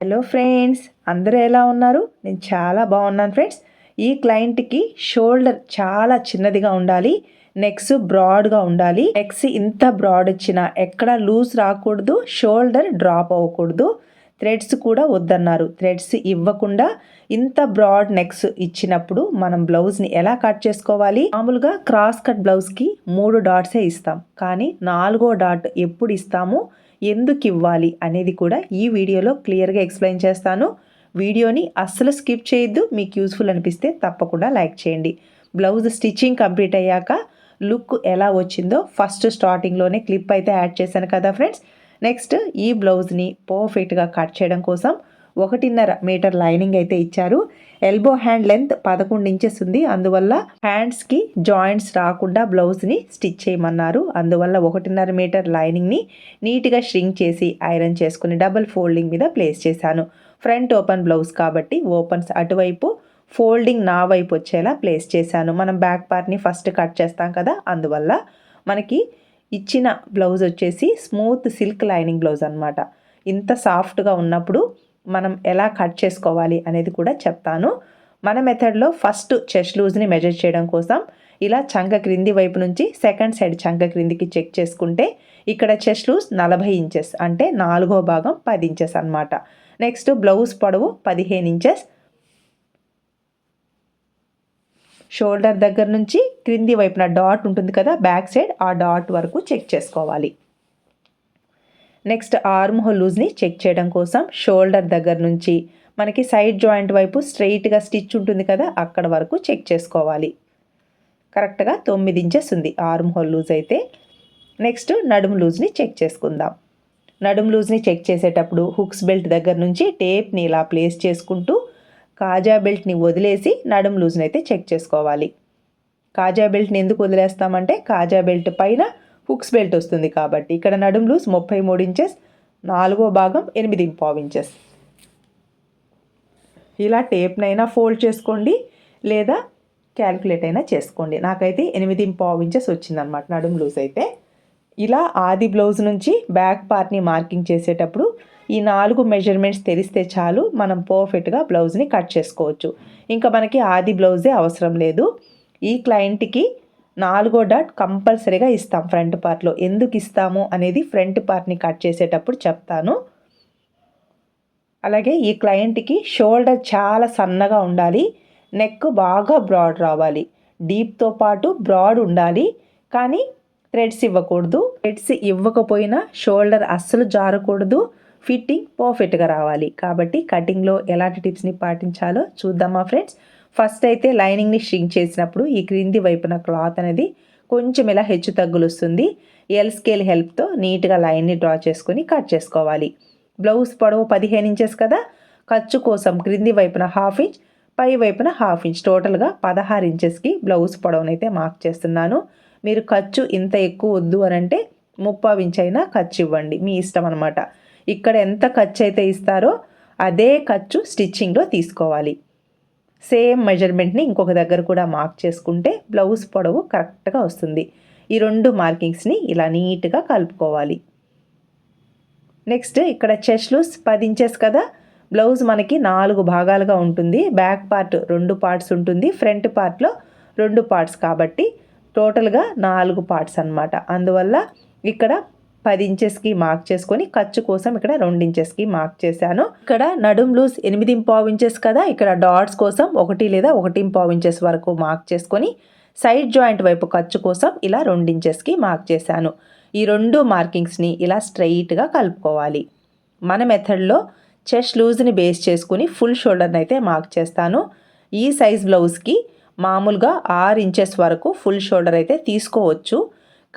Hello friends అందరూ ఎలా ఉన్నారు? నేను చాలా బాగున్నాను ఫ్రెండ్స్ ఈ క్లయింట్కి షోల్డర్ చాలా చిన్నదిగా ఉండాలి నెక్స్ బ్రాడ్గా ఉండాలి. నెక్స్ ఇంత బ్రాడ్ వచ్చినా ఎక్కడ లూజ్ రాకూడదు షోల్డర్ డ్రాప్ అవ్వకూడదు. థ్రెడ్స్ కూడా వద్దన్నారు. థ్రెడ్స్ ఇవ్వకుండా ఇంత బ్రాడ్ నెక్స్ ఇచ్చినప్పుడు మనం బ్లౌజ్ని ఎలా కట్ చేసుకోవాలి? మామూలుగా క్రాస్ కట్ బ్లౌజ్కి మూడు డాట్సే ఇస్తాం. కానీ నాలుగో డాట్ ఎప్పుడు ఇస్తాము? ఎందుకు ఇవ్వాలి అనేది కూడా ఈ వీడియోలో క్లియర్గా ఎక్స్ప్లెయిన్ చేస్తాను. వీడియోని అస్సలు స్కిప్ చేయొద్దు. మీకు యూస్ఫుల్ అనిపిస్తే తప్పకుండా లైక్ చేయండి. బ్లౌజ్ స్టిచ్చింగ్ కంప్లీట్ అయ్యాక లుక్ ఎలా వచ్చిందో ఫస్ట్ స్టార్టింగ్లోనే క్లిప్ అయితే యాడ్ చేశాను కదా ఫ్రెండ్స్. నెక్స్ట్ ఈ బ్లౌజ్ని పర్ఫెక్ట్గా కట్ చేయడం కోసం ఒకటిన్నర మీటర్ లైనింగ్ అయితే ఇచ్చారు. ఎల్బో హ్యాండ్ లెంత్ పదకొండు ఇంచెస్ ఉంది. అందువల్ల హ్యాండ్స్కి జాయింట్స్ రాకుండా బ్లౌజ్ని స్టిచ్ చేయమన్నారు. అందువల్ల ఒకటిన్నర మీటర్ లైనింగ్ని నీట్గా ష్రింక్ చేసి ఐరన్ చేసుకుని డబుల్ ఫోల్డింగ్ మీద ప్లేస్ చేశాను. ఫ్రంట్ ఓపెన్ బ్లౌజ్ కాబట్టి ఓపెన్స్ అటువైపు ఫోల్డింగ్ నా వైపు వచ్చేలా ప్లేస్ చేశాను. మనం బ్యాక్ పార్ట్ని ఫస్ట్ కట్ చేస్తాం కదా అందువల్ల మనకి ఇచ్చిన బ్లౌజ్ వచ్చేసి స్మూత్ సిల్క్ లైనింగ్ బ్లౌజ్ అనమాట ఇంత సాఫ్ట్గా ఉన్నప్పుడు మనం ఎలా కట్ చేసుకోవాలి అనేది కూడా చెప్తాను. మన మెథడ్లో ఫస్ట్ చెస్ట్ లూజ్ని మెజర్ చేయడం కోసం ఇలా చంక క్రింది వైపు నుంచి సెకండ్ సైడ్ చంక క్రిందికి చెక్ చేసుకుంటే ఇక్కడ చెస్ట్ లూజ్ నలభై ఇంచెస్ అంటే నాలుగో భాగం పది ఇంచెస్ అనమాట నెక్స్ట్ బ్లౌజ్ పొడవు పదిహేను ఇంచెస్ షోల్డర్ దగ్గర నుంచి క్రింది వైపున డాట్ ఉంటుంది కదా బ్యాక్ సైడ్ ఆ డాట్ వరకు చెక్ చేసుకోవాలి. నెక్స్ట్ ఆర్మ్ హోల్ లూజ్ని చెక్ చేయడం కోసం షోల్డర్ దగ్గర నుంచి మనకి సైడ్ జాయింట్ వైపు స్ట్రెయిట్గా స్టిచ్ ఉంటుంది కదా అక్కడ వరకు చెక్ చేసుకోవాలి. కరెక్ట్గా తొమ్మిది ఇంచెస్ ఉంది ఆర్మ్ హోల్ లూజ్ అయితే. నెక్స్ట్ నడుము లూజ్ని చెక్ చేసుకుందాం. నడుము లూజ్ని చెక్ చేసేటప్పుడు హుక్స్ బెల్ట్ దగ్గర నుంచి టేప్ని ఇలా ప్లేస్ చేసుకుంటూ కాజా బెల్ట్ని వదిలేసి నడుము లూజ్ని అయితే చెక్ చేసుకోవాలి. కాజా బెల్ట్ని ఎందుకు వదిలేస్తామంటే కాజా బెల్ట్ పైన హుక్స్ బెల్ట్ వస్తుంది కాబట్టి ఇక్కడ నడుం లూజ్ ముప్పై మూడు ఇంచెస్ నాలుగో భాగం ఎనిమిది పావు ఇంచెస్. ఇలా టేప్నైనా ఫోల్డ్ చేసుకోండి లేదా క్యాల్కులేట్ అయినా చేసుకోండి. నాకైతే ఎనిమిది పావు ఇంచెస్ వచ్చిందనమాట నడుం లూజ్ అయితే. ఇలా ఆది బ్లౌజ్ నుంచి బ్యాక్ పార్ట్ని మార్కింగ్ చేసేటప్పుడు ఈ నాలుగు మెజర్మెంట్స్ తెలిస్తే చాలు మనం పర్ఫెక్ట్గా బ్లౌజ్ని కట్ చేసుకోవచ్చు. ఇంకా మనకి ఆది బ్లౌజే అవసరం లేదు. ఈ క్లయింట్కి నాలుగో డాట్ కంపల్సరీగా ఇస్తాం ఫ్రంట్ పార్ట్లో. ఎందుకు ఇస్తాము అనేది ఫ్రంట్ పార్ట్ని కట్ చేసేటప్పుడు చెప్తాను. అలాగే ఈ క్లయింట్కి షోల్డర్ చాలా సన్నగా ఉండాలి. నెక్ బాగా బ్రాడ్ రావాలి. డీప్తో పాటు బ్రాడ్ ఉండాలి. కానీ థ్రెడ్స్ ఇవ్వకూడదు. థ్రెడ్స్ ఇవ్వకపోయినా షోల్డర్ అస్సలు జారకూడదు. ఫిట్టింగ్ పర్ఫెక్ట్గా రావాలి. కాబట్టి కటింగ్లో ఎలాంటి టిప్స్ని పాటించాలో చూద్దామా ఫ్రెండ్స్? ఫస్ట్ అయితే లైనింగ్ని షింక్ చేసినప్పుడు ఈ క్రింది వైపున క్లాత్ అనేది కొంచెం ఇలా హెచ్చు తగ్గులు వస్తుంది ఎల్ స్కేల్ హెల్ప్తో నీట్గా లైన్ని డ్రా చేసుకొని కట్ చేసుకోవాలి. బ్లౌజ్ పొడవు పదిహేను ఇంచెస్ కదా? ఖర్చు కోసం క్రింది వైపున హాఫ్ ఇంచ్ పై వైపున హాఫ్ ఇంచ్ టోటల్గా పదహారు ఇంచెస్కి బ్లౌజ్ పొడవునైతే మార్క్ చేస్తున్నాను. మీరు ఖర్చు ఇంత ఎక్కువ వద్దు అని అంటే ముప్పావు ఇంచ్ అయినా ఖర్చు ఇవ్వండి. మీ ఇష్టం అనమాట ఇక్కడ ఎంత ఖర్చు అయితే ఇస్తారో అదే ఖర్చు స్టిచ్చింగ్లో తీసుకోవాలి. సేమ్ మెజర్మెంట్ని ఇంకొక దగ్గర కూడా మార్క్ చేసుకుంటే బ్లౌజ్ పొడవు కరెక్ట్గా వస్తుంది. ఈ రెండు మార్కింగ్స్ని ఇలా నీట్గా కలుపుకోవాలి. నెక్స్ట్ ఇక్కడ చెస్ట్ లూస్ పది ఇంచెస్ కదా. బ్లౌజ్ మనకి నాలుగు భాగాలుగా ఉంటుంది. బ్యాక్ పార్ట్ రెండు పార్ట్స్ ఉంటుంది. ఫ్రంట్ పార్ట్లో రెండు పార్ట్స్ కాబట్టి టోటల్గా నాలుగు పార్ట్స్ అనమాట అందువల్ల ఇక్కడ పది ఇంచెస్కి మార్క్ చేసుకొని ఖర్చు కోసం ఇక్కడ రెండు ఇంచెస్కి మార్క్ చేశాను. ఇక్కడ నడుం లూజ్ ఎనిమిది పావు ఇంచెస్ కదా ఇక్కడ డాట్స్ కోసం ఒకటి లేదా ఒకటి పావు ఇంచెస్ వరకు మార్క్ చేసుకొని సైడ్ జాయింట్ వైపు ఖర్చు కోసం ఇలా రెండు ఇంచెస్కి మార్క్ చేశాను. ఈ రెండు మార్కింగ్స్ని ఇలా స్ట్రైట్గా కలుపుకోవాలి. మన మెథడ్లో చెస్ట్ లూజ్ని బేస్ చేసుకుని ఫుల్ షోల్డర్ని అయితే మార్క్ చేస్తాను. ఈ సైజ్ బ్లౌజ్కి మామూలుగా ఆరు ఇంచెస్ వరకు ఫుల్ షోల్డర్ అయితే తీసుకోవచ్చు.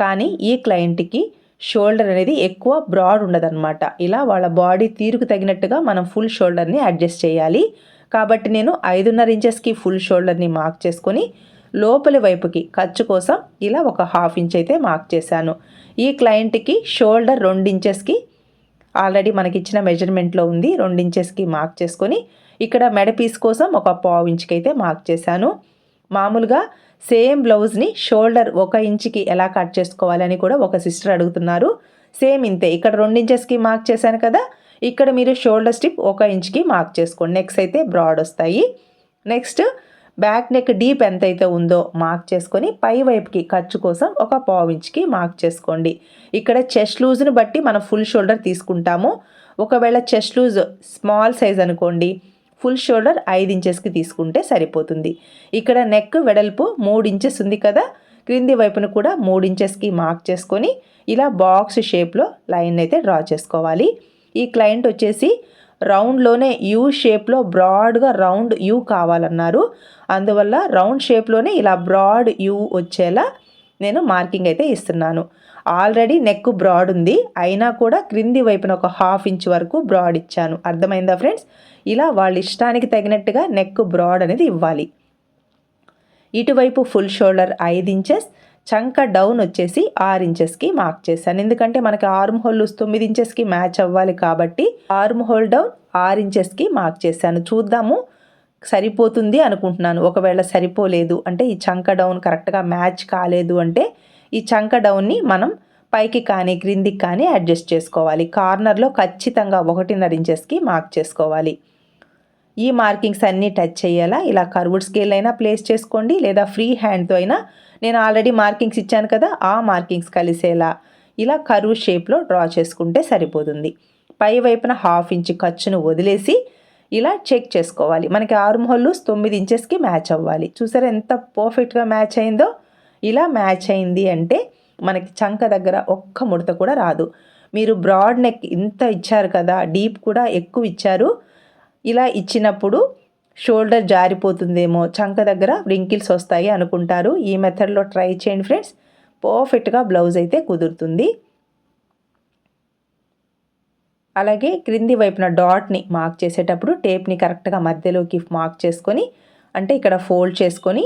కానీ ఈ క్లయింట్కి షోల్డర్ అనేది ఎక్కువ బ్రాడ్ ఉండదన్నమాట. ఇలా వాళ్ళ బాడీ తీరుకు తగినట్టుగా మనం ఫుల్ షోల్డర్ని అడ్జస్ట్ చేయాలి. కాబట్టి నేను ఐదున్నర ఇంచెస్కి ఫుల్ షోల్డర్ని మార్క్ చేసుకొని లోపలి వైపుకి ఖర్చు కోసం ఇలా ఒక హాఫ్ ఇంచ్ అయితే మార్క్ చేశాను. ఈ క్లయింట్కి షోల్డర్ రెండు ఇంచెస్కి ఆల్రెడీ మనకి ఇచ్చిన మెజర్మెంట్లో ఉంది. రెండు ఇంచెస్కి మార్క్ చేసుకొని ఇక్కడ మెడ పీస్ కోసం ఒక పావు ఇంచ్కి అయితే మార్క్ చేశాను. మామూలుగా సేమ్ బ్లౌజ్ని షోల్డర్ ఒక ఇంచుకి ఎలా కట్ చేసుకోవాలని కూడా ఒక సిస్టర్ అడుగుతున్నారు. సేమ్ ఇంతే. ఇక్కడ రెండించెస్కి మార్క్ చేశాను కదా. ఇక్కడ మీరు షోల్డర్ స్టిప్ ఒక ఇంచ్కి మార్క్ చేసుకోండి. నెక్స్ట్ అయితే బ్రాడ్ వస్తాయి. నెక్స్ట్ బ్యాక్ నెక్ డీప్ ఎంత అయితే ఉందో మార్క్ చేసుకొని పై వైపుకి ఖర్చు కోసం ఒక పావు ఇంచ్కి మార్క్ చేసుకోండి. ఇక్కడ చెస్ట్ లూజ్ని బట్టి మనం ఫుల్ షోల్డర్ తీసుకుంటాము. ఒకవేళ చెస్ట్ లూజ్ స్మాల్ సైజ్ అనుకోండి ఫుల్ షోల్డర్ ఐదు ఇంచెస్కి తీసుకుంటే సరిపోతుంది. ఇక్కడ నెక్ వెడల్పు మూడు ఇంచెస్ ఉంది కదా క్రింది వైపున కూడా మూడు ఇంచెస్కి మార్క్ చేసుకొని ఇలా బాక్స్ షేప్లో లైన్ అయితే డ్రా చేసుకోవాలి. ఈ క్లయింట్ వచ్చేసి రౌండ్లోనే యూ షేప్లో బ్రాడ్గా రౌండ్ యూ కావాలన్నారు. అందువల్ల రౌండ్ షేప్లోనే ఇలా బ్రాడ్ యూ వచ్చేలా నేను మార్కింగ్ అయితే ఇస్తున్నాను. ఆల్రెడీ నెక్ బ్రాడ్ ఉంది. అయినా కూడా క్రింది వైపున ఒక హాఫ్ ఇంచ్ వరకు బ్రాడ్ ఇచ్చాను. అర్థమైందా ఫ్రెండ్స్ ఇలా వాళ్ళ ఇష్టానికి తగినట్టుగా నెక్ బ్రాడ్ అనేది ఇవ్వాలి. ఇటువైపు ఫుల్ షోల్డర్ ఐదు ఇంచెస్ చంక డౌన్ వచ్చేసి ఆరు ఇంచెస్కి మార్క్ చేశాను. ఎందుకంటే మనకి ఆర్మ్ హోల్ తొమ్మిది ఇంచెస్కి మ్యాచ్ అవ్వాలి కాబట్టి ఆర్మ్ హోల్ డౌన్ ఆరు ఇంచెస్కి మార్క్ చేశాను. చూద్దాము. సరిపోతుంది అనుకుంటున్నాను. ఒకవేళ సరిపోలేదు అంటే ఈ చంక డౌన్ కరెక్ట్గా మ్యాచ్ కాలేదు అంటే ఈ చంక డౌన్ని మనం పైకి కానీ క్రిందికి కానీ అడ్జస్ట్ చేసుకోవాలి. కార్నర్లో ఖచ్చితంగా ఒకటిన్నర ఇంచెస్కి మార్క్ చేసుకోవాలి. ఈ మార్కింగ్స్ అన్నీ టచ్ చేయాలా? ఇలా కర్వుడ్ స్కేల్ అయినా ప్లేస్ చేసుకోండి. లేదా ఫ్రీ హ్యాండ్తో అయినా నేను ఆల్రెడీ మార్కింగ్స్ ఇచ్చాను కదా ఆ మార్కింగ్స్ కలిసేలా ఇలా కరువు షేప్లో డ్రా చేసుకుంటే సరిపోతుంది. పై వైపున హాఫ్ ఇంచ్ ఖర్చును వదిలేసి ఇలా చెక్ చేసుకోవాలి. మనకి ఆరు హోల్లు తొమ్మిది ఇంచెస్కి మ్యాచ్ అవ్వాలి. చూసారా ఎంత పర్ఫెక్ట్గా మ్యాచ్ అయిందో? ఇలా మ్యాచ్ అయింది అంటే మనకి చంక దగ్గర ఒక్క ముడత కూడా రాదు. మీరు బ్రాడ్ నెక్ ఇంత ఇచ్చారు కదా డీప్ కూడా ఎక్కువ ఇచ్చారు. ఇలా ఇచ్చినప్పుడు షోల్డర్ జారిపోతుందేమో చంక దగ్గర రింకిల్స్ వస్తాయి అనుకుంటారు. ఈ మెథడ్లో ట్రై చేయండి ఫ్రెండ్స్. పర్ఫెక్ట్గా బ్లౌజ్ అయితే కుదురుతుంది. అలాగే క్రింది వైపున డాట్ని మార్క్ చేసేటప్పుడు టేప్ని కరెక్ట్గా మధ్యలోకి మార్క్ చేసుకొని అంటే ఇక్కడ ఫోల్డ్ చేసుకొని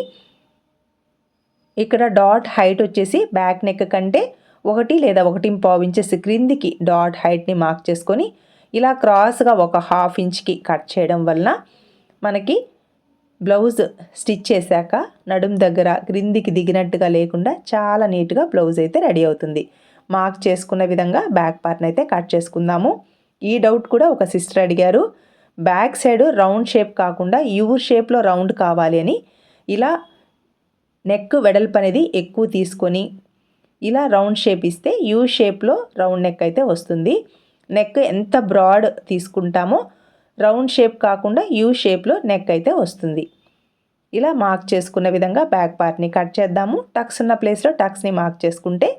ఇక్కడ డాట్ హైట్ వచ్చేసి బ్యాక్ నెక్ కంటే ఒకటి లేదా ఒకటి పావు ఇంచెస్ క్రిందికి డాట్ హైట్ని మార్క్ చేసుకొని ఇలా క్రాస్గా ఒక హాఫ్ ఇంచ్కి కట్ చేయడం వలన మనకి బ్లౌజ్ స్టిచ్ చేశాక నడుం దగ్గర క్రిందికి దిగినట్టుగా లేకుండా చాలా నీట్గా బ్లౌజ్ అయితే రెడీ అవుతుంది. మార్క్ చేసుకున్న విధంగా బ్యాక్ పార్ట్ని అయితే కట్ చేసుకుందాము. ఈ డౌట్ కూడా ఒక సిస్టర్ అడిగారు. బ్యాక్ సైడ్ రౌండ్ షేప్ కాకుండా యూర్ షేప్లో రౌండ్ కావాలి అని. ఇలా నెక్ వెడల్పు అనేది ఎక్కువ తీసుకొని ఇలా రౌండ్ షేప్ ఇస్తే యూ షేప్లో రౌండ్ నెక్ అయితే వస్తుంది. నెక్ ఎంత బ్రాడ్ తీసుకుంటామో రౌండ్ షేప్ కాకుండా యూ షేప్లో నెక్ అయితే వస్తుంది. ఇలా మార్క్ చేసుకున్న విధంగా బ్యాక్ పార్ట్ని కట్ చేద్దాము. టక్స్ ఉన్న ప్లేస్లో టక్స్ని మార్క్ చేసుకుంటే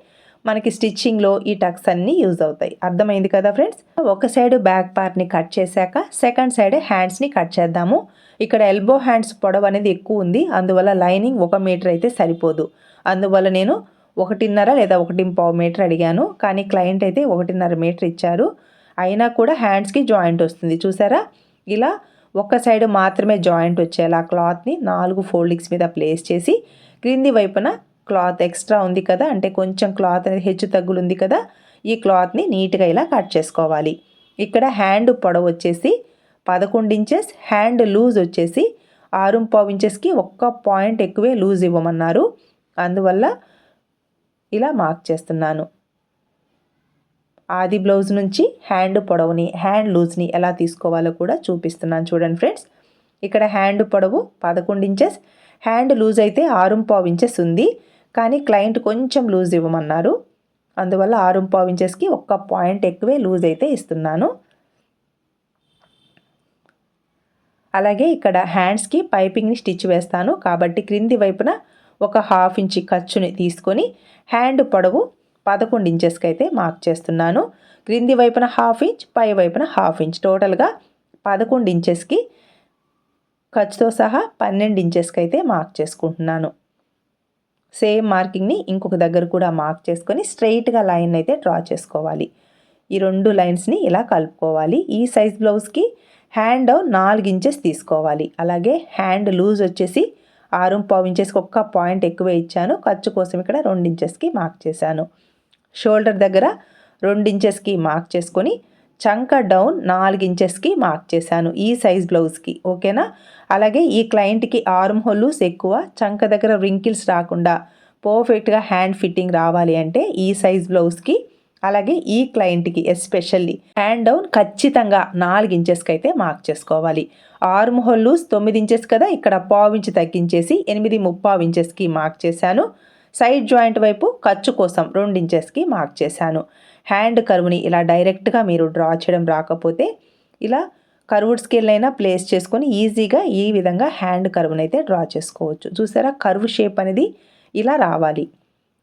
మనకి స్టిచ్చింగ్లో ఈ టక్స్ అన్నీ యూజ్ అవుతాయి. అర్థమైంది కదా ఫ్రెండ్స్? ఒక సైడ్ బ్యాక్ పార్ట్ని కట్ చేశాక సెకండ్ సైడ్ హ్యాండ్స్ని కట్ చేద్దాము. ఇక్కడ ఎల్బో హ్యాండ్స్ పొడవు అనేది ఎక్కువ ఉంది. అందువల్ల లైనింగ్ ఒక మీటర్ అయితే సరిపోదు. అందువల్ల నేను ఒకటిన్నర లేదా ఒకటి పావు మీటర్ అడిగాను. కానీ క్లయింట్ అయితే ఒకటిన్నర మీటర్ ఇచ్చారు. అయినా కూడా హ్యాండ్స్కి జాయింట్ వస్తుంది. చూసారా? ఇలా ఒక్క సైడ్ మాత్రమే జాయింట్ వచ్చేలా క్లాత్ని నాలుగు ఫోల్డింగ్స్ మీద ప్లేస్ చేసి క్రింది వైపున క్లాత్ ఎక్స్ట్రా ఉంది కదా? అంటే కొంచెం క్లాత్ అనేది హెచ్చు తగ్గులు ఉంది కదా? ఈ క్లాత్ని నీట్గా ఇలా కట్ చేసుకోవాలి. ఇక్కడ హ్యాండ్ పొడవు వచ్చేసి పదకొండు ఇంచెస్ హ్యాండ్ లూజ్ వచ్చేసి ఆరు పావు ఇంచెస్కి ఒక్క పాయింట్ ఎక్కువే లూజ్ ఇవ్వమన్నారు. అందువల్ల ఇలా మార్క్ చేస్తున్నాను. ఆది బ్లౌజ్ నుంచి హ్యాండ్ పొడవుని హ్యాండ్ లూజ్ని ఎలా తీసుకోవాలో కూడా చూపిస్తున్నాను చూడండి ఫ్రెండ్స్ ఇక్కడ హ్యాండ్ పొడవు పదకొండు ఇంచెస్ హ్యాండ్ లూజ్ అయితే ఆరు పావు ఇంచెస్ ఉంది. కానీ క్లయింట్ కొంచెం లూజ్ ఇవ్వమన్నారు. అందువల్ల ఆరు పావు ఇంచెస్కి ఒక్క పాయింట్ ఎక్కువే లూజ్ అయితే ఇస్తున్నాను. అలాగే ఇక్కడ హ్యాండ్స్కి పైపింగ్ని స్టిచ్ వేస్తాను. కాబట్టి క్రింది వైపున ఒక హాఫ్ ఇంచి ఖర్చుని తీసుకొని హ్యాండ్ పొడవు పదకొండు ఇంచెస్కి అయితే మార్క్ చేస్తున్నాను. క్రింది వైపున హాఫ్ ఇంచ్ పై వైపున హాఫ్ ఇంచ్ టోటల్గా పదకొండు ఇంచెస్కి ఖర్చుతో సహా పన్నెండు ఇంచెస్కి అయితే మార్క్ చేసుకుంటున్నాను. సేమ్ మార్కింగ్ని ఇంకొక దగ్గర కూడా మార్క్ చేసుకొని స్ట్రైట్గా లైన్ అయితే డ్రా చేసుకోవాలి. ఈ రెండు లైన్స్ని ఇలా కలుపుకోవాలి. ఈ సైజ్ బ్లౌజ్కి హ్యాండ్ నాలుగు ఇంచెస్ తీసుకోవాలి. అలాగే హ్యాండ్ లూజ్ వచ్చేసి ఆరు పావు ఇంచెస్కి ఒక్క పాయింట్ ఎక్కువ ఇచ్చాను. ఖర్చు కోసం ఇక్కడ రెండు ఇంచెస్కి మార్క్ చేశాను. షోల్డర్ దగ్గర రెండు ఇంచెస్కి మార్క్ చేసుకొని చంక డౌన్ నాలుగు ఇంచెస్కి మార్క్ చేశాను ఈ సైజ్ బ్లౌజ్కి ఓకేనా? అలాగే ఈ క్లయింట్కి ఆర్మ్ హోల్స్ ఎక్కువ చంక దగ్గర రింకిల్స్ రాకుండా పర్ఫెక్ట్గా హ్యాండ్ ఫిట్టింగ్ రావాలి అంటే ఈ సైజ్ బ్లౌజ్కి అలాగే ఈ క్లయింట్కి ఎస్పెషల్లీ హ్యాండ్ డౌన్ ఖచ్చితంగా నాలుగు ఇంచెస్కి అయితే మార్క్ చేసుకోవాలి. ఆర్మ్ హోల్ లూస్ తొమ్మిది ఇంచెస్ కదా ఇక్కడ పావు ఇంచు తగ్గించేసి ఎనిమిది ముప్పావు ఇంచెస్కి మార్క్ చేశాను. సైడ్ జాయింట్ వైపు ఖర్చు కోసం రెండు ఇంచెస్కి మార్క్ చేశాను. హ్యాండ్ కరువుని ఇలా డైరెక్ట్గా మీరు డ్రా చేయడం రాకపోతే ఇలా కర్వ్డ్ స్కేల్ అయినా ప్లేస్ చేసుకొని ఈజీగా ఈ విధంగా హ్యాండ్ కర్వ్ని అయితే డ్రా చేసుకోవచ్చు. చూసారా కర్వ్ షేప్ అనేది ఇలా రావాలి.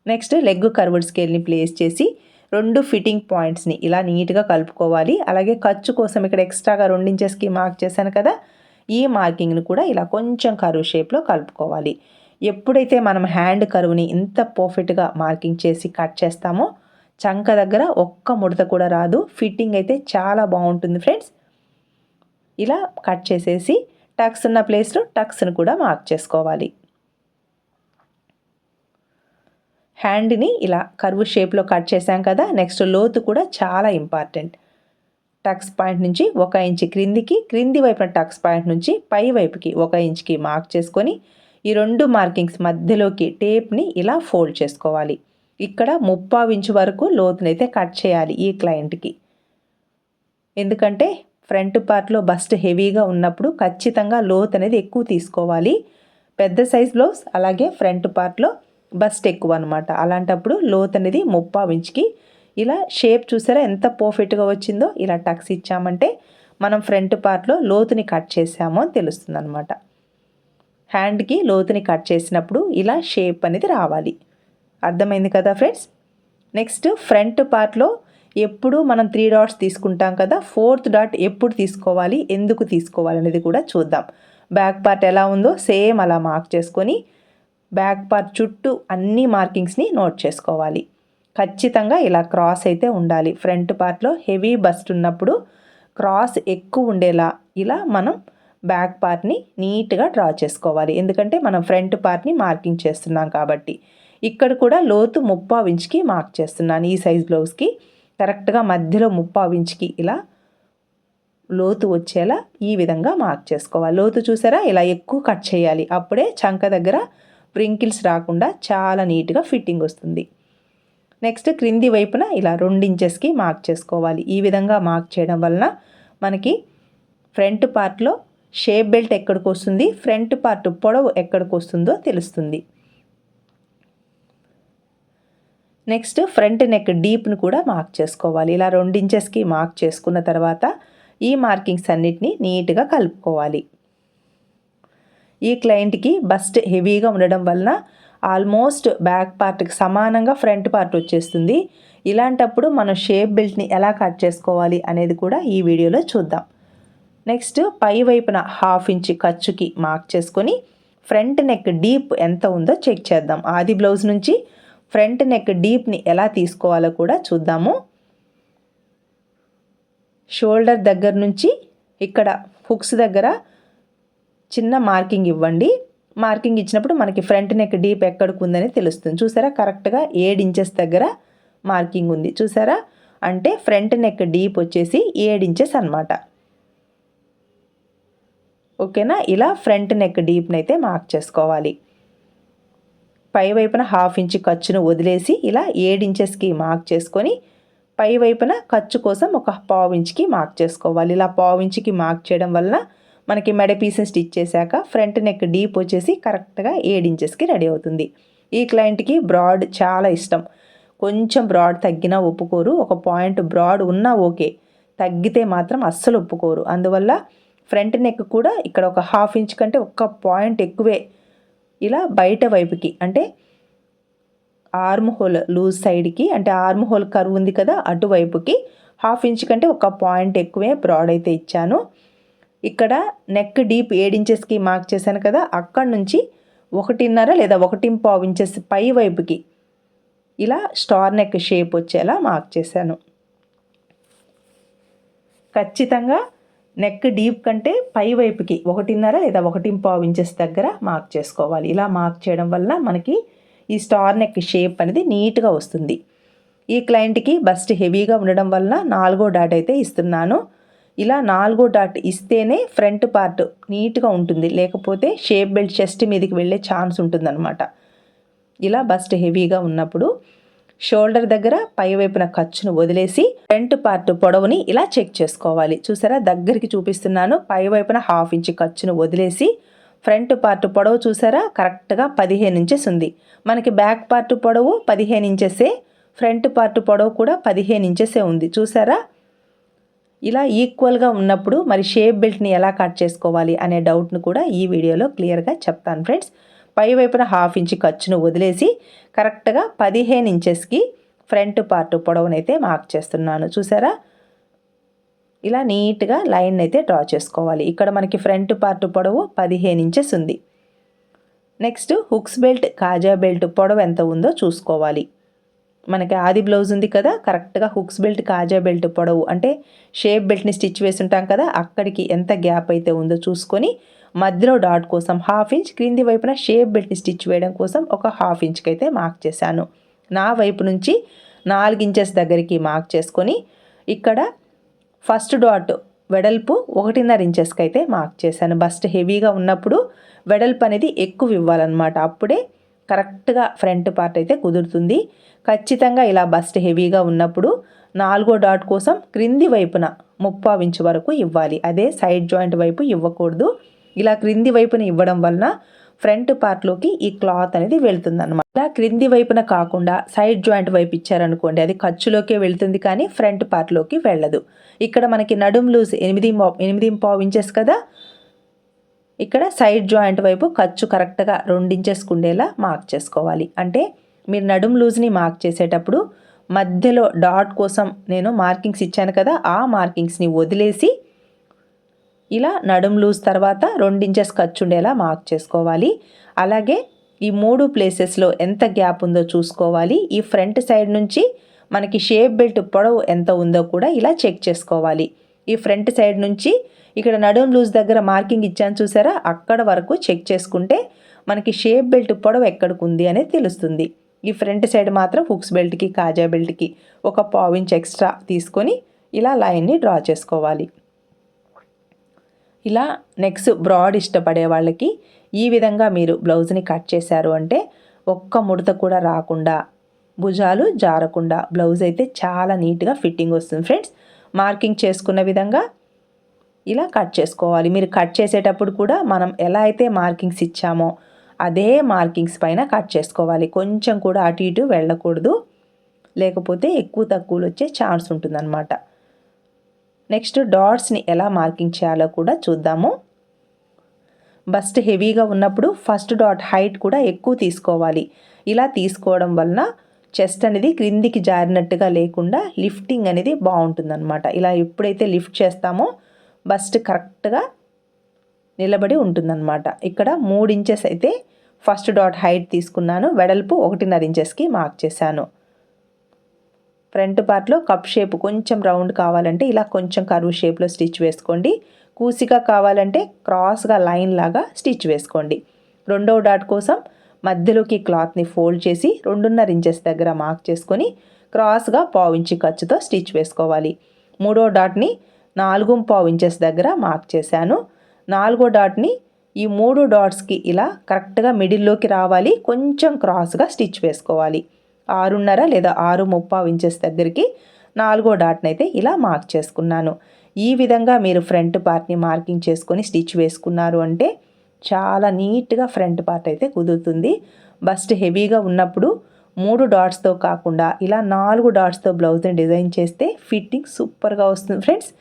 నెక్స్ట్ లెగ్ కర్వ్డ్ స్కేల్ని ప్లేస్ చేసి రెండు ఫిట్టింగ్ పాయింట్స్ని ఇలా నీట్గా కలుపుకోవాలి. అలాగే ఖర్చు కోసం ఇక్కడ ఎక్స్ట్రాగా రెండించెస్కి మార్క్ చేశాను కదా ఈ మార్కింగ్ని కూడా ఇలా కొంచెం కరువు షేప్లో కలుపుకోవాలి. ఎప్పుడైతే మనం హ్యాండ్ కరువుని ఇంత పర్ఫెక్ట్గా మార్కింగ్ చేసి కట్ చేస్తామో చంక దగ్గర ఒక్క ముడత కూడా రాదు. ఫిట్టింగ్ అయితే చాలా బాగుంటుంది ఫ్రెండ్స్. ఇలా కట్ చేసేసి టక్స్ ఉన్న ప్లేస్లో టక్స్ని కూడా మార్క్ చేసుకోవాలి. హ్యాండ్ని ఇలా కర్వ్ షేప్లో కట్ చేసాం కదా నెక్స్ట్ లోతు కూడా చాలా ఇంపార్టెంట్. టక్స్ పాయింట్ నుంచి ఒక ఇంచ్ క్రిందికి క్రింది వైపున టక్స్ పాయింట్ నుంచి పై వైపుకి ఒక ఇంచ్కి మార్క్ చేసుకొని ఈ రెండు మార్కింగ్స్ మధ్యలోకి టేప్ని ఇలా ఫోల్డ్ చేసుకోవాలి. ఇక్కడ ముప్పావు ఇంచు వరకు లోతునైతే కట్ చేయాలి ఈ క్లయింట్కి. ఎందుకంటే ఫ్రంట్ పార్ట్లో బస్ట్ హెవీగా ఉన్నప్పుడు ఖచ్చితంగా లోత్ అనేది ఎక్కువ తీసుకోవాలి. పెద్ద సైజ్ బ్లౌజ్ అలాగే ఫ్రంట్ పార్ట్లో బస్ట్ ఎక్కువ అనమాట అలాంటప్పుడు లోత్ అనేది ముప్పావు ఇంచుకి. ఇలా షేప్ చూసారా ఎంత పర్ఫెక్ట్గా వచ్చిందో? ఇలా టక్స్ ఇచ్చామంటే మనం ఫ్రంట్ పార్ట్లో లోతుని కట్ చేసాము అని తెలుస్తుంది అనమాట హ్యాండ్కి లోతుని కట్ చేసినప్పుడు ఇలా షేప్ అనేది రావాలి. అర్థమైంది కదా ఫ్రెండ్స్? నెక్స్ట్ ఫ్రంట్ పార్ట్లో ఎప్పుడు మనం త్రీ డాట్స్ తీసుకుంటాం కదా ఫోర్త్ డాట్ ఎప్పుడు తీసుకోవాలి ఎందుకు తీసుకోవాలి అనేది కూడా చూద్దాం. బ్యాక్ పార్ట్ ఎలా ఉందో సేమ్ అలా మార్క్ చేసుకొని బ్యాక్ పార్ట్ చుట్టూ అన్ని మార్కింగ్స్ని నోట్ చేసుకోవాలి. ఖచ్చితంగా ఇలా క్రాస్ అయితే ఉండాలి. ఫ్రంట్ పార్ట్లో హెవీ బస్ట్ ఉన్నప్పుడు క్రాస్ ఎక్కువ ఉండేలా ఇలా మనం బ్యాక్ పార్ట్ని నీట్గా డ్రా చేసుకోవాలి. ఎందుకంటే మనం ఫ్రంట్ పార్ట్ని మార్కింగ్ చేస్తున్నాం కాబట్టి. ఇక్కడ కూడా లోతు ముప్పావు ఇంచుకి మార్క్ చేస్తున్నాను ఈ సైజ్ బ్లౌజ్కి. కరెక్ట్గా మధ్యలో ముప్పావు ఇంచుకి ఇలా లోతు వచ్చేలా ఈ విధంగా మార్క్ చేసుకోవాలి. లోతు చూసారా? ఇలా ఎక్కువ కట్ చేయాలి. అప్పుడే చంక దగ్గర ప్రింకిల్స్ రాకుండా చాలా నీట్గా ఫిట్టింగ్ వస్తుంది. నెక్స్ట్ క్రింది వైపున ఇలా రెండు ఇంచెస్కి మార్క్ చేసుకోవాలి. ఈ విధంగా మార్క్ చేయడం వలన మనకి ఫ్రంట్ పార్ట్లో షేప్ బెల్ట్ ఎక్కడికి వస్తుంది? ఫ్రంట్ పార్ట్ పొడవు ఎక్కడికి వస్తుందో తెలుస్తుంది. నెక్స్ట్ ఫ్రంట్ నెక్ డీప్ను కూడా మార్క్ చేసుకోవాలి. ఇలా రెండు ఇంచెస్కి మార్క్ చేసుకున్న తర్వాత ఈ మార్కింగ్స్ అన్నిటినీ నీట్గా కలుపుకోవాలి. ఈ క్లయింట్కి బస్ట్ హెవీగా ఉండడం వలన ఆల్మోస్ట్ బ్యాక్ పార్ట్కి సమానంగా ఫ్రంట్ పార్ట్ వచ్చేస్తుంది. ఇలాంటప్పుడు మనం షేప్ బెల్ట్ని ఎలా కట్ చేసుకోవాలి అనేది కూడా ఈ వీడియోలో చూద్దాం. నెక్స్ట్ పై వైపున హాఫ్ ఇంచ్ ఖర్చుకి మార్క్ చేసుకొని ఫ్రంట్ నెక్ డీప్ ఎంత ఉందో చెక్ చేద్దాం. ఆది బ్లౌజ్ నుంచి ఫ్రంట్ నెక్ డీప్ని ఎలా తీసుకోవాలో కూడా చూద్దాము. షోల్డర్ దగ్గర నుంచి ఇక్కడ హుక్స్ దగ్గర చిన్న మార్కింగ్ ఇవ్వండి. మార్కింగ్ ఇచ్చినప్పుడు మనకి ఫ్రంట్ నెక్ డీప్ ఎక్కడికి ఉందని తెలుస్తుంది. చూసారా? కరెక్ట్గా ఏడు ఇంచెస్ దగ్గర మార్కింగ్ ఉంది. చూసారా? అంటే ఫ్రంట్ నెక్ డీప్ వచ్చేసి ఏడు ఇంచెస్ అనమాట ఓకేనా? ఇలా ఫ్రంట్ నెక్ డీప్ని అయితే మార్క్ చేసుకోవాలి. పై వైపున హాఫ్ ఇంచ్ ఖర్చును వదిలేసి ఇలా ఏడు ఇంచెస్కి మార్క్ చేసుకొని పై వైపున ఖర్చు కోసం ఒక పావు ఇంచ్కి మార్క్ చేసుకోవాలి. ఇలా పావు ఇంచ్కి మార్క్ చేయడం వలన మనకి మెడ పీసెస్ స్టిచ్ చేశాక ఫ్రంట్ నెక్ డీప్ వచ్చేసి కరెక్ట్గా ఏడు ఇంచెస్కి రెడీ అవుతుంది. ఈ క్లయింట్కి బ్రాడ్ చాలా ఇష్టం. కొంచెం బ్రాడ్ తగ్గినా ఒప్పుకోరు. ఒక పాయింట్ బ్రాడ్ ఉన్నా ఓకే. తగ్గితే మాత్రం అస్సలు ఒప్పుకోరు. అందువల్ల ఫ్రంట్ నెక్ కూడా ఇక్కడ ఒక హాఫ్ ఇంచ్ కంటే ఒక్క పాయింట్ ఎక్కువే. ఇలా బయట వైపుకి అంటే ఆర్మ్ హోల్ లూజ్ సైడ్కి అంటే ఆర్మ్ హోల్ కర్వ్ ఉంది కదా అటువైపుకి హాఫ్ ఇంచ్ కంటే ఒక పాయింట్ ఎక్కువే బ్రాడ్ అయితే ఇచ్చాను. ఇక్కడ నెక్ డీప్ ఏడించెస్కి మార్క్ చేశాను కదా అక్కడ నుంచి ఒకటిన్నర లేదా ఒకటి పావు ఇంచెస్ పై వైపుకి ఇలా స్టార్ నెక్ షేప్ వచ్చేలా మార్క్ చేశాను. ఖచ్చితంగా నెక్ డీప్ కంటే పై వైపుకి ఒకటిన్నర లేదా ఒకటి పావు ఇంచెస్ దగ్గర మార్క్ చేసుకోవాలి. ఇలా మార్క్ చేయడం వల్ల మనకి ఈ స్టార్ నెక్ షేప్ అనేది నీట్గా వస్తుంది. ఈ క్లయింట్కి బస్ట్ హెవీగా ఉండడం వలన నాలుగో డాట్ అయితే ఇస్తున్నాను. ఇలా నాలుగో డాట్ ఇస్తేనే ఫ్రంట్ పార్ట్ నీట్గా ఉంటుంది. లేకపోతే షేప్ బెల్ట్ చెస్ట్ మీదకి వెళ్ళే ఛాన్స్ ఉంటుందన్నమాట. ఇలా బస్ట్ హెవీగా ఉన్నప్పుడు షోల్డర్ దగ్గర పై వైపున ఖర్చును వదిలేసి ఫ్రంట్ పార్ట్ పొడవుని ఇలా చెక్ చేసుకోవాలి. చూసారా? దగ్గరికి చూపిస్తున్నాను. పై వైపున హాఫ్ ఇంచ్ ఖర్చును వదిలేసి ఫ్రంట్ పార్ట్ పొడవు చూసారా? కరెక్ట్గా పదిహేను ఇంచెస్ ఉంది. మనకి బ్యాక్ పార్ట్ పొడవు పదిహేను ఇంచెసే ఫ్రంట్ పార్ట్ పొడవు కూడా పదిహేను ఇంచెసే ఉంది. చూసారా? ఇలా ఈక్వల్గా ఉన్నప్పుడు మరి షేప్ బెల్ట్ని ఎలా కట్ చేసుకోవాలి అనే డౌట్ను కూడా ఈ వీడియోలో క్లియర్గా చెప్తాను ఫ్రెండ్స్ పై వైపున హాఫ్ ఇంచ్ ఖర్చును వదిలేసి కరెక్ట్గా పదిహేను ఇంచెస్కి ఫ్రంట్ పార్ట్ పొడవునైతే మార్క్ చేస్తున్నాను. చూసారా? ఇలా నీట్గా లైన్ అయితే డ్రా చేసుకోవాలి. ఇక్కడ మనకి ఫ్రంట్ పార్ట్ పొడవు పదిహేను ఇంచెస్ ఉంది. నెక్స్ట్ హుక్స్ బెల్ట్ కాజా బెల్ట్ పొడవు ఎంత ఉందో చూసుకోవాలి. మనకి ఆది బ్లౌజ్ ఉంది కదా కరెక్ట్గా హుక్స్ బెల్ట్ కాజా బెల్ట్ పొడవు అంటే షేప్ బెల్ట్ని స్టిచ్ వేసి ఉంటాం కదా అక్కడికి ఎంత గ్యాప్ అయితే ఉందో చూసుకొని మధ్యలో డాట్ కోసం హాఫ్ ఇంచ్ క్రింది వైపున షేప్ బెల్ట్ని స్టిచ్ వేయడం కోసం ఒక హాఫ్ ఇంచ్కి అయితే మార్క్ చేశాను. నా వైపు నుంచి నాలుగు ఇంచెస్ దగ్గరికి మార్క్ చేసుకొని ఇక్కడ ఫస్ట్ డాట్ వెడల్పు ఒకటిన్నర ఇంచెస్కి అయితే మార్క్ చేశాను. బస్ట్ హెవీగా ఉన్నప్పుడు వెడల్పు అనేది ఎక్కువ ఇవ్వాలన్నమాట. అప్పుడే కరెక్ట్గా ఫ్రంట్ పార్ట్ అయితే కుదురుతుంది. ఖచ్చితంగా ఇలా బస్ట్ హెవీగా ఉన్నప్పుడు నాలుగో డాట్ కోసం క్రింది వైపున ముప్పావు ఇంచు వరకు ఇవ్వాలి. అదే సైడ్ జాయింట్ వైపు ఇవ్వకూడదు. ఇలా క్రింది వైపున ఇవ్వడం వలన ఫ్రంట్ పార్ట్లోకి ఈ క్లాత్ అనేది వెళ్తుంది అనమాట ఇలా క్రింది వైపున కాకుండా సైడ్ జాయింట్ వైపు ఇచ్చారనుకోండి అది ఖర్చులోకే వెళ్తుంది కానీ ఫ్రంట్ పార్ట్లోకి వెళ్ళదు. ఇక్కడ మనకి నడుం లూజ్ ఎనిమిది ఎనిమిది పావు ఇంచెస్ కదా? ఇక్కడ సైడ్ జాయింట్ వైపు ఖర్చు కరెక్ట్గా రెండించేసుకుండేలా ఉండేలా మార్క్ చేసుకోవాలి. అంటే మీరు నడుం లూజ్ని మార్క్ చేసేటప్పుడు మధ్యలో డాట్ కోసం నేను మార్కింగ్స్ ఇచ్చాను కదా ఆ మార్కింగ్స్ని వదిలేసి ఇలా నడుం లూజ్ తర్వాత రెండించెస్ ఖర్చు ఉండేలా మార్క్ చేసుకోవాలి. అలాగే ఈ మూడు ప్లేసెస్లో ఎంత గ్యాప్ ఉందో చూసుకోవాలి. ఈ ఫ్రంట్ సైడ్ నుంచి మనకి షేప్ బెల్ట్ పొడవు ఎంత ఉందో కూడా ఇలా చెక్ చేసుకోవాలి. ఈ ఫ్రంట్ సైడ్ నుంచి ఇక్కడ నడుం లూజ్ దగ్గర మార్కింగ్ ఇచ్చాను చూసారా? అక్కడ వరకు చెక్ చేసుకుంటే మనకి షేప్ బెల్ట్ పొడవు ఎక్కడికి ఉంది అనేది తెలుస్తుంది. ఈ ఫ్రంట్ సైడ్ మాత్రం హుక్స్ బెల్ట్కి కాజా బెల్ట్కి ఒక పావు ఇంచ్ ఎక్స్ట్రా తీసుకొని ఇలా లైన్ని డ్రా చేసుకోవాలి. ఇలా నెక్స్ట్ బ్రాడ్ ఇష్టపడే వాళ్ళకి ఈ విధంగా మీరు బ్లౌజ్ని కట్ చేశారు అంటే ఒక్క ముడత కూడా రాకుండా భుజాలు జారకుండా బ్లౌజ్ అయితే చాలా నీట్గా ఫిట్టింగ్ వస్తుంది ఫ్రెండ్స్. మార్కింగ్ చేసుకున్న విధంగా ఇలా కట్ చేసుకోవాలి. మీరు కట్ చేసేటప్పుడు కూడా మనం ఎలా అయితే మార్కింగ్స్ ఇచ్చామో అదే మార్కింగ్స్ పైన కట్ చేసుకోవాలి. కొంచెం కూడా అటు ఇటు వెళ్ళకూడదు. లేకపోతే ఎక్కువ తక్కువలు వచ్చే ఛాన్స్ ఉంటుందన్నమాట. నెక్స్ట్ డాట్స్ని ఎలా మార్కింగ్ చేయాలో కూడా చూద్దాము. బస్ట్ హెవీగా ఉన్నప్పుడు ఫస్ట్ డాట్ హైట్ కూడా ఎక్కువ తీసుకోవాలి. ఇలా తీసుకోవడం వలన చెస్ట్ అనేది క్రిందికి జారినట్టుగా లేకుండా లిఫ్టింగ్ అనేది బాగుంటుందన్నమాట. ఇలా ఎప్పుడైతే లిఫ్ట్ చేస్తామో బస్ట్ కరెక్ట్గా నిలబడి ఉంటుందన్నమాట. ఇక్కడ మూడు ఇంచెస్ అయితే ఫస్ట్ డాట్ హైట్ తీసుకున్నాను. వెడల్పు ఒకటిన్నర ఇంచెస్కి మార్క్ చేశాను. ఫ్రంట్ పార్ట్లో కప్ షేప్ కొంచెం రౌండ్ కావాలంటే ఇలా కొంచెం కరువు షేప్లో స్టిచ్ వేసుకోండి. కూసిగా కావాలంటే క్రాస్గా లైన్ లాగా స్టిచ్ వేసుకోండి. రెండవ డాట్ కోసం మధ్యలోకి క్లాత్ని ఫోల్డ్ చేసి రెండున్నర ఇంచెస్ దగ్గర మార్క్ చేసుకొని క్రాస్గా పావు ఇంచి ఖర్చుతో స్టిచ్ వేసుకోవాలి. మూడో డాట్ని నాలుగు పావు ఇంచెస్ దగ్గర మార్క్ చేశాను. నాలుగో డాట్ని ఈ మూడు డాట్స్కి ఇలా కరెక్ట్గా మిడిల్లోకి రావాలి. కొంచెం క్రాస్గా స్టిచ్ వేసుకోవాలి. ఆరున్నర లేదా ఆరు ముప్పావు ఇంచెస్ దగ్గరికి నాలుగో డాట్ని అయితే ఇలా మార్క్ చేసుకున్నాను. ఈ విధంగా మీరు ఫ్రంట్ పార్ట్ని మార్కింగ్ చేసుకొని స్టిచ్ వేసుకున్నారు అంటే చాలా నీట్గా ఫ్రంట్ పార్ట్ అయితే కుదురుతుంది. బస్ట్ హెవీగా ఉన్నప్పుడు మూడు డాట్స్తో కాకుండా ఇలా నాలుగు డాట్స్తో బ్లౌజ్ని డిజైన్ చేస్తే ఫిట్టింగ్ సూపర్గా వస్తుంది ఫ్రెండ్స్.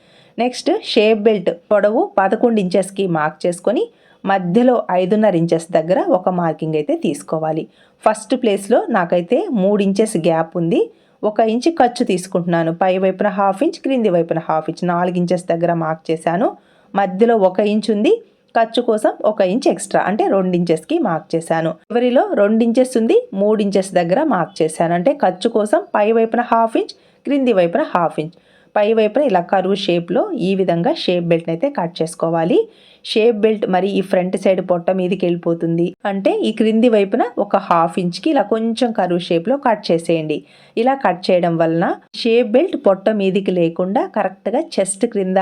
నెక్స్ట్ షేప్ బెల్ట్ పొడవు పదకొండు ఇంచెస్కి మార్క్ చేసుకొని మధ్యలో ఐదున్నర ఇంచెస్ దగ్గర ఒక మార్కింగ్ అయితే తీసుకోవాలి. ఫస్ట్ ప్లేస్లో నాకైతే మూడు ఇంచెస్ గ్యాప్ ఉంది. ఒక ఇంచ్ ఖర్చు తీసుకుంటున్నాను. పై వైపున హాఫ్ ఇంచ్ క్రింది వైపున హాఫ్ ఇంచ్ నాలుగు ఇంచెస్ దగ్గర మార్క్ చేశాను. మధ్యలో ఒక ఇంచ్ ఉంది. ఖర్చు కోసం ఒక ఇంచ్ ఎక్స్ట్రా అంటే రెండు ఇంచెస్కి మార్క్ చేశాను. చివరిలో రెండు ఇంచెస్ ఉంది. మూడు ఇంచెస్ దగ్గర మార్క్ చేశాను. అంటే ఖర్చు కోసం పై వైపున హాఫ్ ఇంచ్ క్రింది వైపున హాఫ్ ఇంచ్. పై వైపున ఇలా కరువు షేప్లో ఈ విధంగా షేప్ బెల్ట్ని అయితే కట్ చేసుకోవాలి. షేప్ బెల్ట్ మరి ఈ ఫ్రంట్ సైడ్ పొట్ట మీదకి వెళ్ళిపోతుంది. అంటే ఈ క్రింది వైపున ఒక హాఫ్ ఇంచ్కి ఇలా కొంచెం కరువు షేప్లో కట్ చేసేయండి. ఇలా కట్ చేయడం వలన షేప్ బెల్ట్ పొట్ట మీదికి లేకుండా కరెక్ట్గా చెస్ట్ క్రింద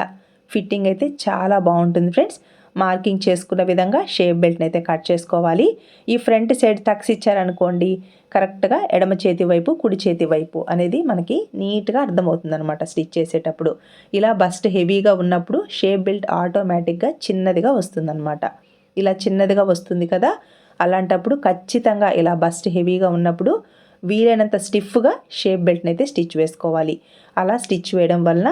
ఫిట్టింగ్ అయితే చాలా బాగుంటుంది ఫ్రెండ్స్. మార్కింగ్ చేసుకున్న విధంగా షేప్ బెల్ట్ని అయితే కట్ చేసుకోవాలి. ఈ ఫ్రంట్ సైడ్ తక్స్ ఇచ్చారనుకోండి కరెక్ట్గా ఎడమ చేతి వైపు కుడి చేతి వైపు అనేది మనకి నీట్గా అర్థమవుతుంది అనమాట స్టిచ్ చేసేటప్పుడు. ఇలా బస్ట్ హెవీగా ఉన్నప్పుడు షేప్ బెల్ట్ ఆటోమేటిక్గా చిన్నదిగా వస్తుందన్నమాట. ఇలా చిన్నదిగా వస్తుంది కదా అలాంటప్పుడు ఖచ్చితంగా ఇలా బస్ట్ హెవీగా ఉన్నప్పుడు వీలైనంత స్టిఫ్గా షేప్ బెల్ట్ని అయితే స్టిచ్ వేసుకోవాలి. అలా స్టిచ్ వేయడం వలన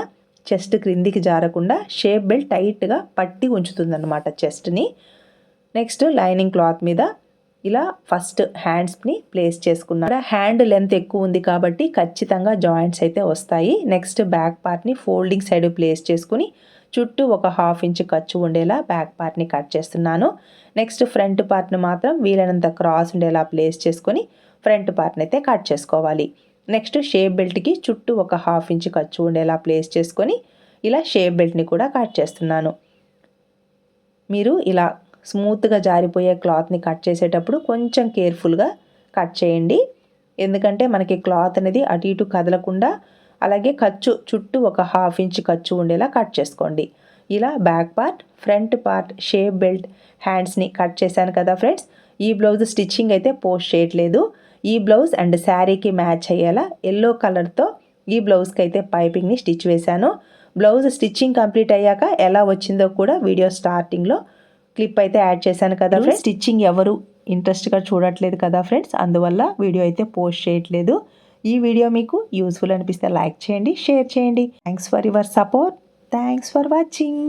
చెస్ట్ క్రిందికి జారకుండా షేప్ బెల్ట్ టైట్గా పట్టి ఉంచుతుందన్నమాట చెస్ట్ని. నెక్స్ట్ లైనింగ్ క్లాత్ మీద ఇలా ఫస్ట్ హ్యాండ్స్ని ప్లేస్ చేసుకున్నాడు హ్యాండ్ లెంత్ ఎక్కువ ఉంది కాబట్టి ఖచ్చితంగా జాయింట్స్ అయితే వస్తాయి. నెక్స్ట్ బ్యాక్ పార్ట్ని ఫోల్డింగ్ సైడ్ ప్లేస్ చేసుకుని చుట్టూ ఒక హాఫ్ ఇంచ్ ఖర్చు ఉండేలా బ్యాక్ పార్ట్ని కట్ చేస్తున్నాను. నెక్స్ట్ ఫ్రంట్ పార్ట్ని మాత్రం వీలైనంత క్రాస్ ఉండేలా ప్లేస్ చేసుకొని ఫ్రంట్ పార్ట్ని అయితే కట్ చేసుకోవాలి. నెక్స్ట్ షేప్ బెల్ట్కి చుట్టూ ఒక హాఫ్ ఇంచ్ ఖర్చు ఉండేలా ప్లేస్ చేసుకొని ఇలా షేప్ బెల్ట్ని కూడా కట్ చేస్తున్నాను. మీరు ఇలా స్మూత్గా జారిపోయే క్లాత్ని కట్ చేసేటప్పుడు కొంచెం కేర్ఫుల్గా కట్ చేయండి. ఎందుకంటే మనకి క్లాత్ అనేది అటు ఇటు కదలకుండా అలాగే ఖర్చు చుట్టూ ఒక హాఫ్ ఇంచ్ ఖర్చు ఉండేలా కట్ చేసుకోండి. ఇలా back part front part shape belt హ్యాండ్స్ని cut చేశాను కదా ఫ్రెండ్స్. ఈ బ్లౌజ్ స్టిచ్చింగ్ అయితే పోస్ట్ చేయట్లేదు. ఈ బ్లౌజ్ అండ్ శారీకి మ్యాచ్ అయ్యేలా ఎల్లో కలర్తో ఈ బ్లౌజ్కి అయితే పైపింగ్ని స్టిచ్ వేశాను. బ్లౌజ్ స్టిచ్చింగ్ కంప్లీట్ అయ్యాక ఎలా వచ్చిందో కూడా వీడియో స్టార్టింగ్లో క్లిప్ అయితే యాడ్ చేశాను కదా ఫ్రెండ్స్. స్టిచ్చింగ్ ఎవరు ఇంట్రెస్ట్గా చూడట్లేదు కదా ఫ్రెండ్స్. అందువల్ల వీడియో అయితే పోస్ట్ చేయట్లేదు. ఈ వీడియో మీకు యూస్ఫుల్ అనిపిస్తే లైక్ చేయండి షేర్ చేయండి. Thanks for your support thanks for watching